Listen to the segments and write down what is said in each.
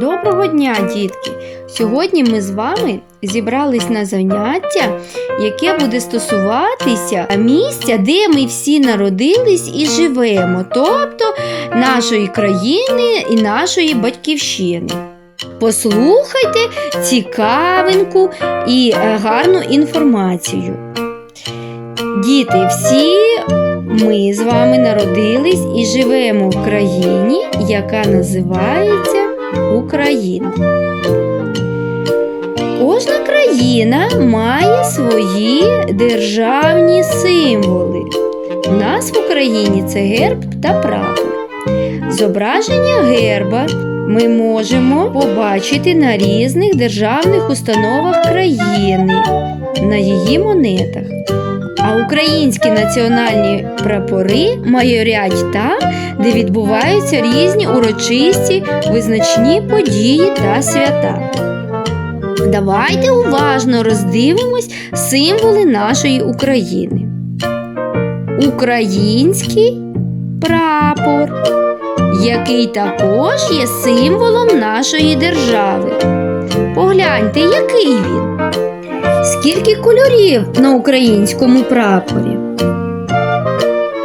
Доброго дня, дітки! Сьогодні ми з вами зібрались на заняття, яке буде стосуватися місця, де ми всі народились і живемо, тобто нашої країни і нашої батьківщини. Послухайте цікавинку і е, гарну інформацію. Діти, всі ми з вами народились і живемо в країні, яка називається Україна. Кожна країна має свої державні символи. У нас в Україні це герб та прапор. Зображення герба ми можемо побачити на різних державних установах країни, на її монетах. А українські національні прапори майорять там, де відбуваються різні урочисті визначні події та свята. Давайте уважно роздивимось символи нашої України. Український прапор, який також є символом нашої держави. Погляньте, який він. Скільки кольорів на українському прапорі?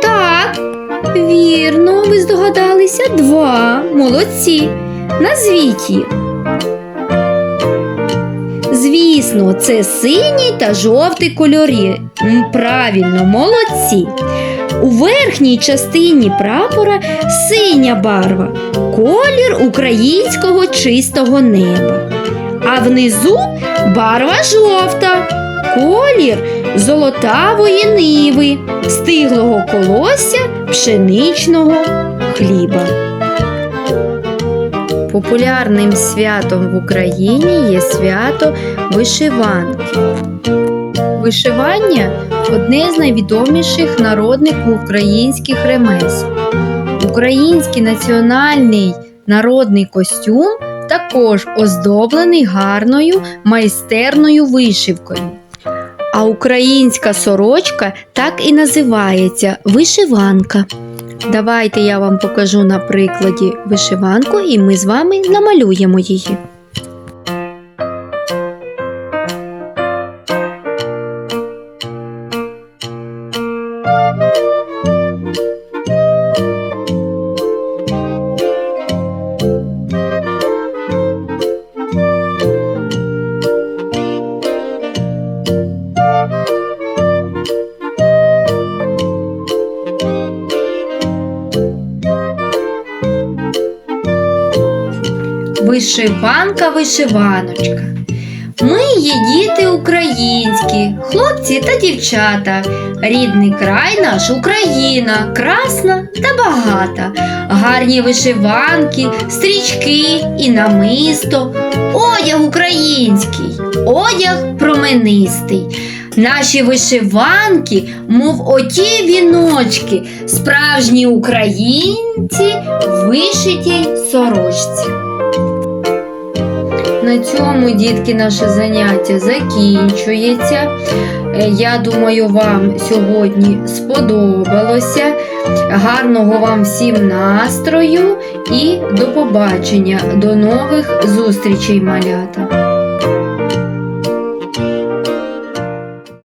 Так, вірно, ви здогадалися два. Молодці. Назвіть їх. Звісно, це синій та жовтий кольорі. Правильно, молодці. У верхній частині прапора синя барва, колір українського чистого неба. А внизу барва жовта, колір золотавої ниви, стиглого колосся пшеничного хліба. Популярним святом в Україні є свято вишиванки. Вишивання одне з найвідоміших народних українських ремесел. Український національний народний костюм також оздоблений гарною майстерною вишивкою. А українська сорочка так і називається вишиванка. Давайте я вам покажу на прикладі вишиванку, і ми з вами намалюємо її. Вишиванка, вишиваночка. Ми є діти українські, хлопці та дівчата. Рідний край наш Україна, красна та багата. Гарні вишиванки, стрічки і намисто, одяг український, одяг променистий. Наші вишиванки, мов оті віночки, справжні українці в вишитій сорочці. На цьому, дітки, наше заняття закінчується. Е, Я думаю, вам сьогодні сподобалося. Гарного вам всім настрою і до побачення, до нових зустрічей, малята!